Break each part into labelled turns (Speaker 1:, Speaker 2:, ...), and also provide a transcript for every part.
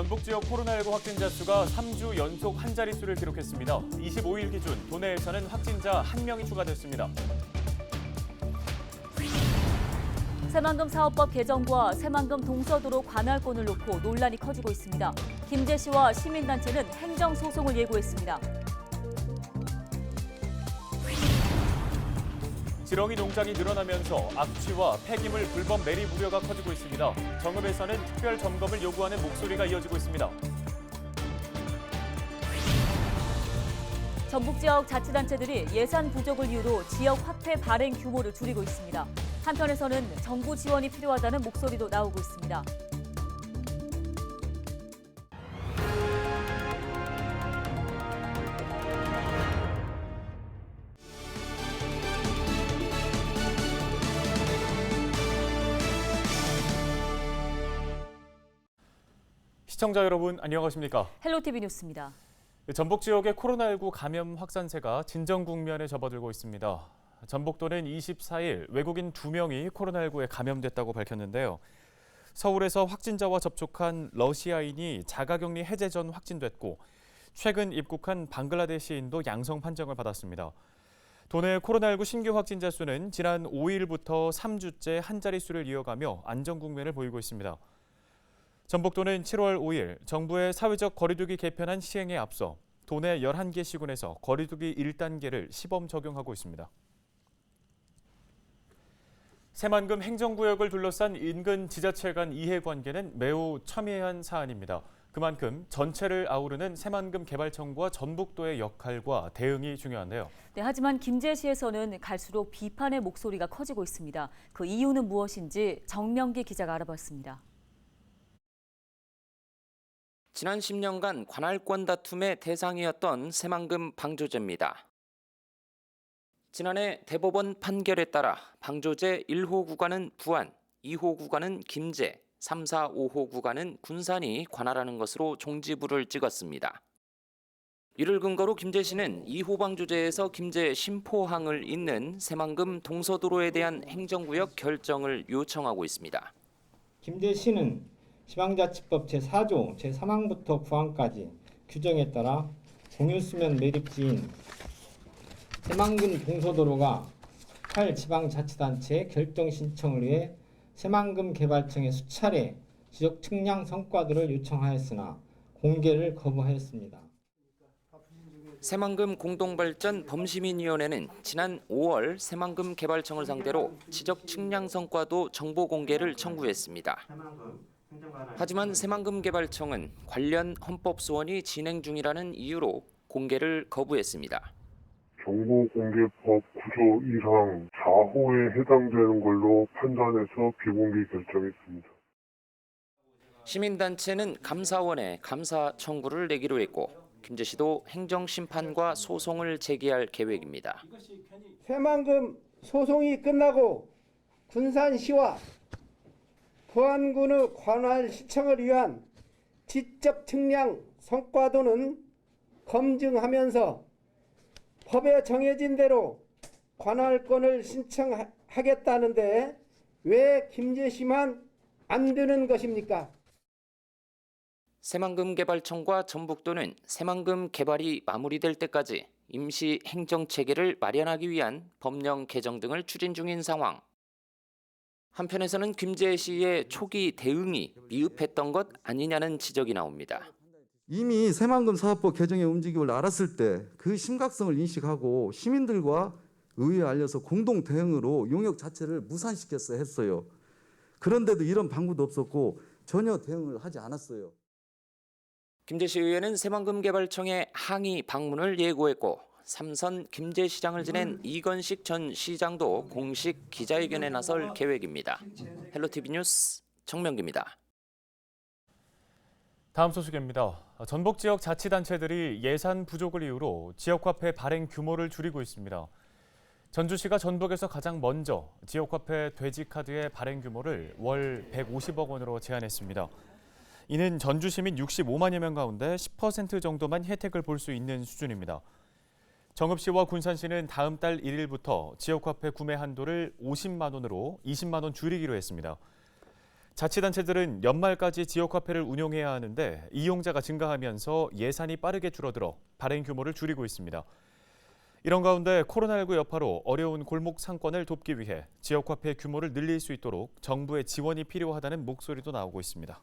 Speaker 1: 전북 지역 코로나19 확진자 수가 3주 연속 한 자릿수를 기록했습니다. 25일 기준 도내에서는 확진자 1명이 추가됐습니다.
Speaker 2: 새만금 사업법 개정과 새만금 동서도로 관할권을 놓고 논란이 커지고 있습니다. 김재 씨와 시민단체는 행정소송을 예고했습니다.
Speaker 1: 지렁이 농장이 늘어나면서 악취와 폐기물 불법 매립 우려가 커지고 있습니다. 정읍에서는 특별 점검을 요구하는 목소리가 이어지고 있습니다.
Speaker 2: 전북 지역 자치단체들이 예산 부족을 이유로 지역 화폐 발행 규모를 줄이고 있습니다. 한편에서는 정부 지원이 필요하다는 목소리도 나오고 있습니다.
Speaker 1: 시청자 여러분 안녕하십니까?
Speaker 2: 헬로티비 뉴스입니다.
Speaker 1: 전북 지역의 코로나19 감염 확산세가 진정 국면에 접어들고 있습니다. 전북도는 24일 외국인 2명이 코로나19에 감염됐다고 밝혔는데요. 서울에서 확진자와 접촉한 러시아인이 자가격리 해제 전 확진됐고 최근 입국한 방글라데시인도 양성 판정을 받았습니다. 도내 코로나19 신규 확진자 수는 지난 5일부터 3주째 한 자릿수를 이어가며 안정 국면을 보이고 있습니다. 전북도는 7월 5일 정부의 사회적 거리두기 개편안 시행에 앞서 도내 11개 시군에서 거리두기 1단계를 시범 적용하고 있습니다. 새만금 행정구역을 둘러싼 인근 지자체 간 이해관계는 매우 첨예한 사안입니다. 그만큼 전체를 아우르는 새만금 개발청과 전북도의 역할과 대응이 중요한데요.
Speaker 2: 네, 하지만 김제시에서는 갈수록 비판의 목소리가 커지고 있습니다. 그 이유는 무엇인지 정명기 기자가 알아봤습니다.
Speaker 3: 지난 10년간 관할권 다툼의 대상이었던 새만금 방조제입니다. 지난해 대법원 판결에 따라 방조제 1호 구간은 부안, 2호 구간은 김제, 3, 4, 5호 구간은 군산이 관할하는 것으로 종지부를 찍었습니다. 이를 근거로 김제시는 2호 방조제에서 김제 심포항을 잇는 새만금 동서도로에 대한 행정구역 결정을 요청하고 있습니다.
Speaker 4: 김제시는 지방자치법 제4조 제3항부터 9항까지 규정에 따라 공유수면 매립지인 새만금 동서도로가 8 지방자치단체 결정 신청을 위해 새만금 개발청에 수차례 지적 측량 성과들을 요청하였으나 공개를 거부하였습니다.
Speaker 3: 새만금 공동발전 범시민위원회는 지난 5월 새만금 개발청을 상대로 지적 측량 성과도 정보 공개를 청구했습니다. 하지만 새만금 개발청은 관련 헌법 소원이 진행 중이라는 이유로 공개를 거부했습니다.
Speaker 5: 정보공개법 9조 1항 4호에 해당되는 걸로 판단해서 비공개 결정했습니다.
Speaker 3: 시민단체는 감사원에 감사 청구를 내기로 했고 김제시도 행정심판과 소송을 제기할 계획입니다.
Speaker 6: 새만금 소송이 끝나고 군산시와 부안군의 관할 시청을 위한 지적 측량 성과도는 검증하면서 법에 정해진 대로 관할권을 신청하겠다는데 왜 김제시만 안 되는 것입니까?
Speaker 3: 새만금 개발청과 전북도는 새만금 개발이 마무리될 때까지 임시 행정 체계를 마련하기 위한 법령 개정 등을 추진 중인 상황. 한편에서는 김제시의 초기 대응이 미흡했던 것 아니냐는 지적이 나옵니다.
Speaker 7: 이미 새만금 사업법 개정의 움직임을 알았을 때 그 심각성을 인식하고 시민들과 의회에 알려서 공동 대응으로 용역 자체를 무산시켰어야 했어요. 그런데도 이런 방구도 없었고 전혀 대응을 하지 않았어요.
Speaker 3: 김제시 의회는 새만금 개발청에 항의 방문을 예고했고 삼선 김제시장을 지낸 이건식 전 시장도 공식 기자회견에 나설 계획입니다. 헬로티비 뉴스 정명기입니다.
Speaker 1: 다음 소식입니다. 전북 지역 자치단체들이 예산 부족을 이유로 지역화폐 발행 규모를 줄이고 있습니다. 전주시가 전북에서 가장 먼저 지역화폐 돼지카드의 발행 규모를 월 150억 원으로 제한했습니다. 이는 전주 시민 65만여 명 가운데 10% 정도만 혜택을 볼 수 있는 수준입니다. 정읍시와 군산시는 다음 달 1일부터 지역화폐 구매 한도를 50만 원으로 20만 원 줄이기로 했습니다. 자치단체들은 연말까지 지역화폐를 운용해야 하는데 이용자가 증가하면서 예산이 빠르게 줄어들어 발행 규모를 줄이고 있습니다. 이런 가운데 코로나19 여파로 어려운 골목 상권을 돕기 위해 지역화폐 규모를 늘릴 수 있도록 정부의 지원이 필요하다는 목소리도 나오고 있습니다.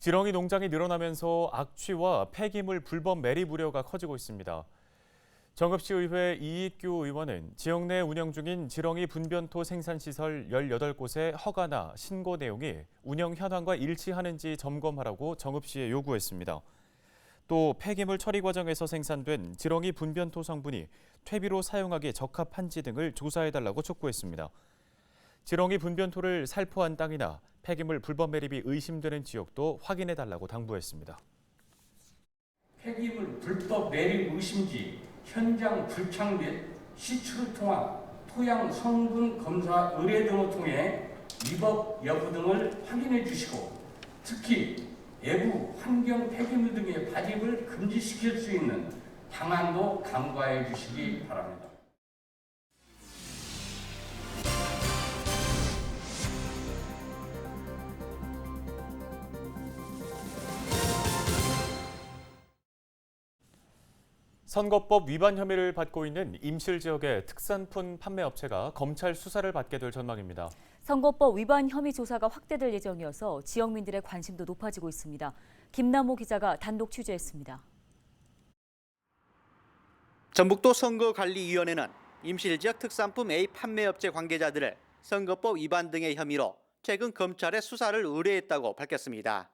Speaker 1: 지렁이 농장이 늘어나면서 악취와 폐기물 불법 매립 우려가 커지고 있습니다. 정읍시의회 이익규 의원은 지역 내 운영 중인 지렁이 분변토 생산시설 18곳의 허가나 신고 내용이 운영 현황과 일치하는지 점검하라고 정읍시에 요구했습니다. 또 폐기물 처리 과정에서 생산된 지렁이 분변토 성분이 퇴비로 사용하기에 적합한지 등을 조사해달라고 촉구했습니다. 지렁이 분변토를 살포한 땅이나 폐기물 불법 매립이 의심되는 지역도 확인해 달라고 당부했습니다.
Speaker 8: 폐기물 불법 매립 의심지, 현장 불착 및 시추를 통한 토양 성분 검사 의뢰 등을 통해 위법 여부 등을 확인해 주시고 특히 외부 환경 폐기물 등의 발입을 금지시킬 수 있는 방안도 강구하여 주시기 바랍니다.
Speaker 1: 선거법 위반 혐의를 받고 있는 임실 지역의 특산품 판매 업체가 검찰 수사를 받게 될 전망입니다.
Speaker 2: 선거법 위반 혐의 조사가 확대될 예정이어서 지역민들의 관심도 높아지고 있습니다. 김남호 기자가 단독 취재했습니다.
Speaker 9: 전북도 선거관리위원회는 임실 지역 특산품 A 판매업체 관계자들을 선거법 위반 등의 혐의로 최근 검찰에 수사를 의뢰했다고 밝혔습니다.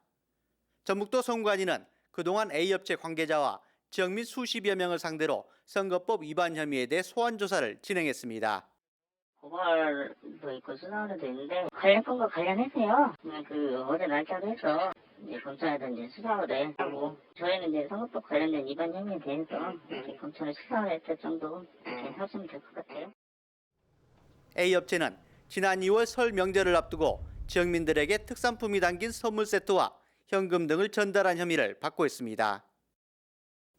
Speaker 9: 전북도 선관위는 그동안 A 업체 관계자와 지역민 수십여 명을 상대로 선거법 위반 혐의에 대해 소환 조사를 진행했습니다.
Speaker 10: 고발도 있고 수사도 있는데 관련 건과 관련해서요. 그냥 그 어제 날짜로 해서 이제 검찰에다 이제 수사를 하고 저희는 이제 선거법 관련된 위반 혐의에 대해서 이렇게 검찰에 수사를 했을 정도 이렇게 하시면 될 것 같아요.
Speaker 9: A 업체는 지난 2월 설 명절을 앞두고 지역민들에게 특산품이 담긴 선물 세트와 현금 등을 전달한 혐의를 받고 있습니다.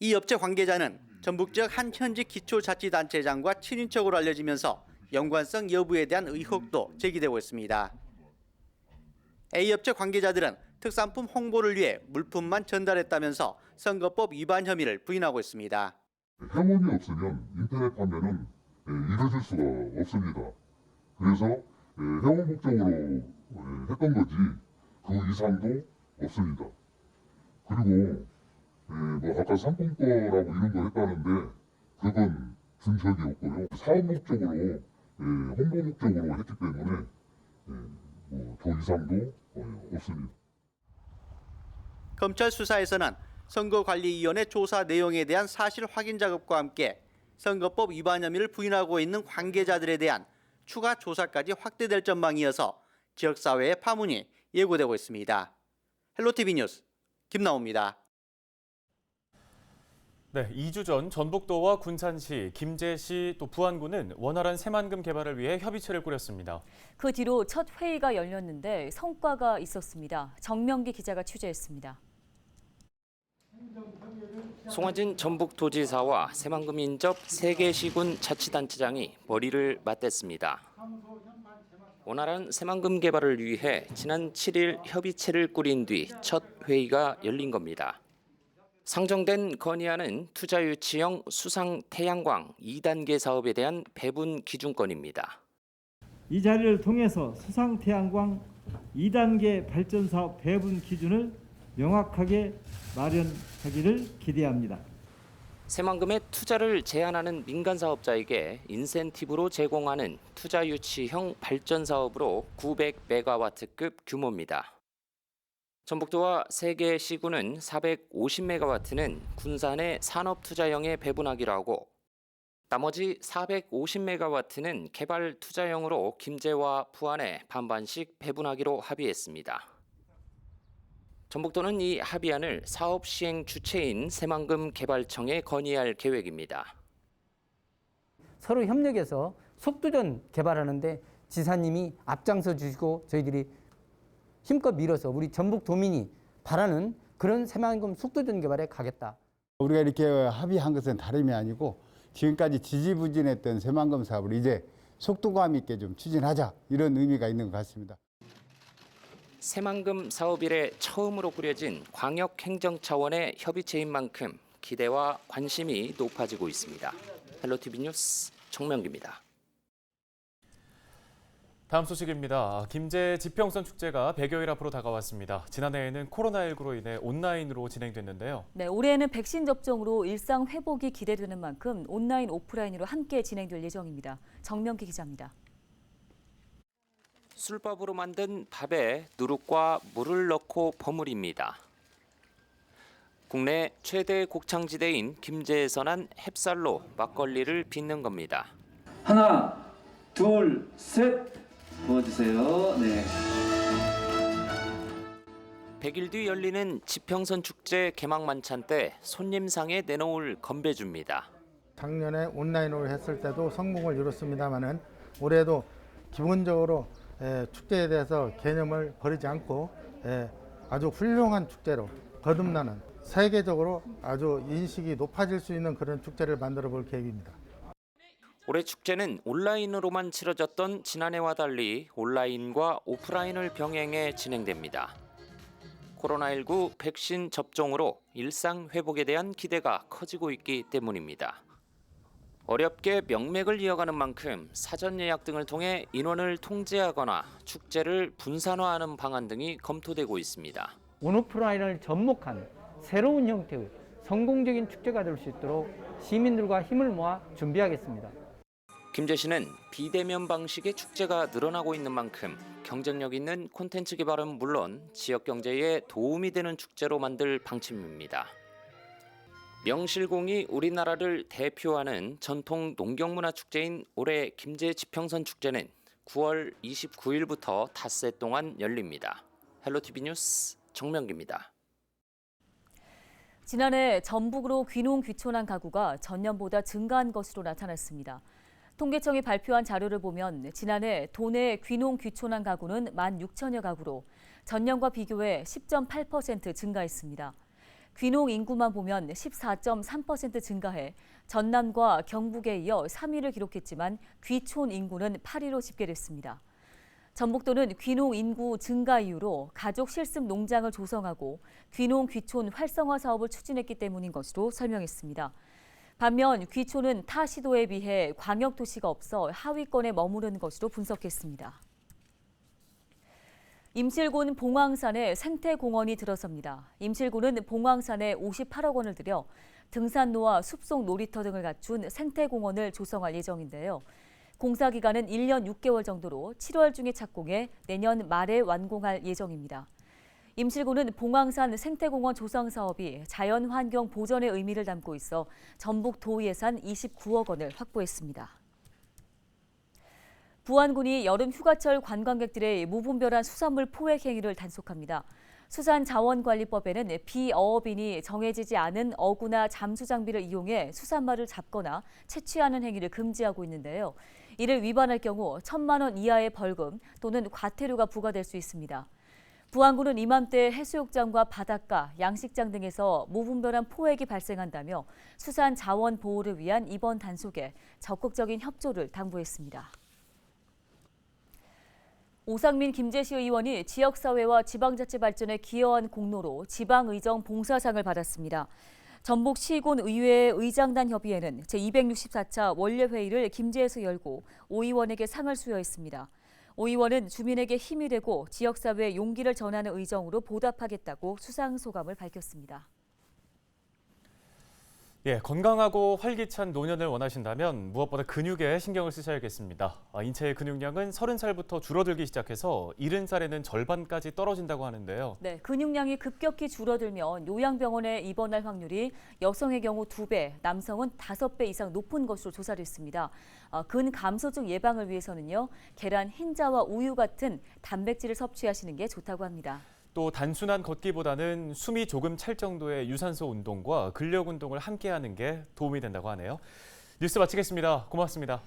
Speaker 9: 이 업체 관계자는 전북 지역 한 현직 기초자치단체장과 친인척으로 알려지면서 연관성 여부에 대한 의혹도 제기되고 있습니다. A 업체 관계자들은 특산품 홍보를 위해 물품만 전달했다면서 선거법 위반 혐의를 부인하고 있습니다.
Speaker 5: 회원이 없으면 인터넷 판매는 예, 이루어질 수가 없습니다. 그래서 예, 회원 목적으로 예, 했던 거지 그 이상도 없습니다. 그리고 예, 뭐 아까 상품권라고 이런 거 했다는데 그건 준 적이 없고요. 사업 목적으로 예, 홍보 목적으로 했기 때문에 예, 뭐더 이상도 어, 없습니다.
Speaker 9: 검찰 수사에서는 선거관리위원회 조사 내용에 대한 사실 확인 작업과 함께 선거법 위반 혐의를 부인하고 있는 관계자들에 대한 추가 조사까지 확대될 전망이어서 지역사회의 파문이 예고되고 있습니다. 헬로티비 뉴스 김나옵니다.
Speaker 1: 네, 2주 전 전북도와 군산시, 김제시 또 부안군은 원활한 새만금 개발을 위해 협의체를 꾸렸습니다.
Speaker 2: 그 뒤로 첫 회의가 열렸는데 성과가 있었습니다. 정명기 기자가 취재했습니다.
Speaker 3: 송화진 전북도지사와 새만금 인접 세계시군 자치단체장이 머리를 맞댔습니다. 원활한 새만금 개발을 위해 지난 7일 협의체를 꾸린 뒤 첫 회의가 열린 겁니다. 상정된 건의안은 투자 유치형 수상 태양광 2단계 사업에 대한 배분 기준권입니다.
Speaker 11: 이 자리를 통해서 수상 태양광 2단계 발전 사업 배분 기준을 명확하게 마련하기를 기대합니다.
Speaker 3: 새만금의 투자를 제한하는 민간 사업자에게 인센티브로 제공하는 투자 유치형 발전 사업으로 900메가와트급 규모입니다. 전북도와 세계 시군은 450메가와트는 군산 의 산업 투자형에 배분하기로 하고 나머지 450메가와트는 개발 투자형으로 김제와 부안에 반반씩 배분하기로 합의했습니다. 전북도는 이 합의안을 사업 시행 주체인 새만금 개발청에 건의할 계획입니다.
Speaker 12: 서로 협력해서 속도전 개발하는데 지사님이 앞장서 주시고 저희들이 힘껏 밀어서 우리 전북 도민이 바라는 그런 새만금 속도전 개발에 가겠다.
Speaker 13: 우리가 이렇게 합의한 것은 다름이 아니고 지금까지 지지부진했던 새만금 사업을 이제 속도감 있게 좀 추진하자 이런 의미가 있는 것 같습니다.
Speaker 3: 새만금 사업 이래 처음으로 꾸려진 광역 행정 차원의 협의체인 만큼 기대와 관심이 높아지고 있습니다. 헬로티비 뉴스 정명기입니다.
Speaker 1: 다음 소식입니다. 김제 지평선 축제가 100여일 앞으로 다가왔습니다. 지난해에는 코로나19로 인해 온라인으로 진행됐는데요.
Speaker 2: 네, 올해는 백신 접종으로 일상 회복이 기대되는 만큼 온라인 오프라인으로 함께 진행될 예정입니다. 정명기 기자입니다.
Speaker 3: 술밥으로 만든 밥에 누룩과 물을 넣고 버무립니다. 국내 최대 곡창지대인 김제에서 난 햅쌀로 막걸리를 빚는 겁니다.
Speaker 11: 하나, 둘, 셋 부어주세요. 네.
Speaker 3: 100일 뒤 열리는 지평선 축제 개막 만찬 때 손님상에 내놓을 건배주입니다.
Speaker 6: 작년에 온라인으로 했을 때도 성공을 이뤘습니다만은 올해도 기본적으로 에, 축제에 대해서 개념을 버리지 않고 에, 아주 훌륭한 축제로 거듭나는 세계적으로 아주 인식이 높아질 수 있는 그런 축제를 만들어 볼 계획입니다.
Speaker 3: 올해 축제는 온라인으로만 치러졌던 지난해와 달리 온라인과 오프라인을 병행해 진행됩니다. 코로나19 백신 접종으로 일상 회복에 대한 기대가 커지고 있기 때문입니다. 어렵게 명맥을 이어가는 만큼 사전 예약 등을 통해 인원을 통제하거나 축제를 분산화하는 방안 등이 검토되고 있습니다.
Speaker 12: 온오프라인을 접목한 새로운 형태의 성공적인 축제가 될 수 있도록 시민들과 힘을 모아 준비하겠습니다.
Speaker 3: 김제시는 비대면 방식의 축제가 늘어나고 있는 만큼 경쟁력 있는 콘텐츠 개발은 물론 지역 경제에 도움이 되는 축제로 만들 방침입니다. 명실공히 우리나라를 대표하는 전통 농경문화 축제인 올해 김제 지평선 축제는 9월 29일부터 닷새 동안 열립니다. 헬로티비 뉴스 정명기입니다.
Speaker 2: 지난해 전북으로 귀농 귀촌한 가구가 전년보다 증가한 것으로 나타났습니다. 통계청이 발표한 자료를 보면 지난해 도내 귀농 귀촌한 가구는 1만 6천여 가구로 전년과 비교해 10.8% 증가했습니다. 귀농 인구만 보면 14.3% 증가해 전남과 경북에 이어 3위를 기록했지만 귀촌 인구는 8위로 집계됐습니다. 전북도는 귀농 인구 증가 이유로 가족 실습 농장을 조성하고 귀농 귀촌 활성화 사업을 추진했기 때문인 것으로 설명했습니다. 반면 귀촌은 타 시도에 비해 광역 도시가 없어 하위권에 머무르는 것으로 분석했습니다. 임실군 봉황산에 생태공원이 들어섭니다. 임실군은 봉황산에 58억 원을 들여 등산로와 숲속 놀이터 등을 갖춘 생태공원을 조성할 예정인데요. 공사 기간은 1년 6개월 정도로 7월 중에 착공해 내년 말에 완공할 예정입니다. 임실군은 봉황산 생태공원 조성 사업이 자연환경 보전의 의미를 담고 있어 전북 도 예산 29억 원을 확보했습니다. 부안군이 여름 휴가철 관광객들의 무분별한 수산물 포획 행위를 단속합니다. 수산자원관리법에는 비어업인이 정해지지 않은 어구나 잠수 장비를 이용해 수산말을 잡거나 채취하는 행위를 금지하고 있는데요. 이를 위반할 경우 천만 원 이하의 벌금 또는 과태료가 부과될 수 있습니다. 부안군은 이맘때 해수욕장과 바닷가, 양식장 등에서 무분별한 포획이 발생한다며 수산 자원 보호를 위한 이번 단속에 적극적인 협조를 당부했습니다. 오상민 김제시 의원이 지역사회와 지방자치 발전에 기여한 공로로 지방의정 봉사상을 받았습니다. 전북 시군 의회 의장단 협의회는 제264차 원례회의를 김제에서 열고 오 의원에게 상을 수여했습니다. 오 의원은 주민에게 힘이 되고 지역사회에 용기를 전하는 의정으로 보답하겠다고 수상 소감을 밝혔습니다.
Speaker 1: 예, 건강하고 활기찬 노년을 원하신다면 무엇보다 근육에 신경을 쓰셔야겠습니다. 아, 인체의 근육량은 30살부터 줄어들기 시작해서 70살에는 절반까지 떨어진다고 하는데요.
Speaker 2: 네, 근육량이 급격히 줄어들면 요양병원에 입원할 확률이 여성의 경우 2배, 남성은 5배 이상 높은 것으로 조사됐습니다. 어, 근감소증 예방을 위해서는요, 계란, 흰자와 우유 같은 단백질을 섭취하시는 게 좋다고 합니다.
Speaker 1: 또 단순한 걷기보다는 숨이 조금 찰 정도의 유산소 운동과 근력 운동을 함께 하는 게 도움이 된다고 하네요. 뉴스 마치겠습니다. 고맙습니다.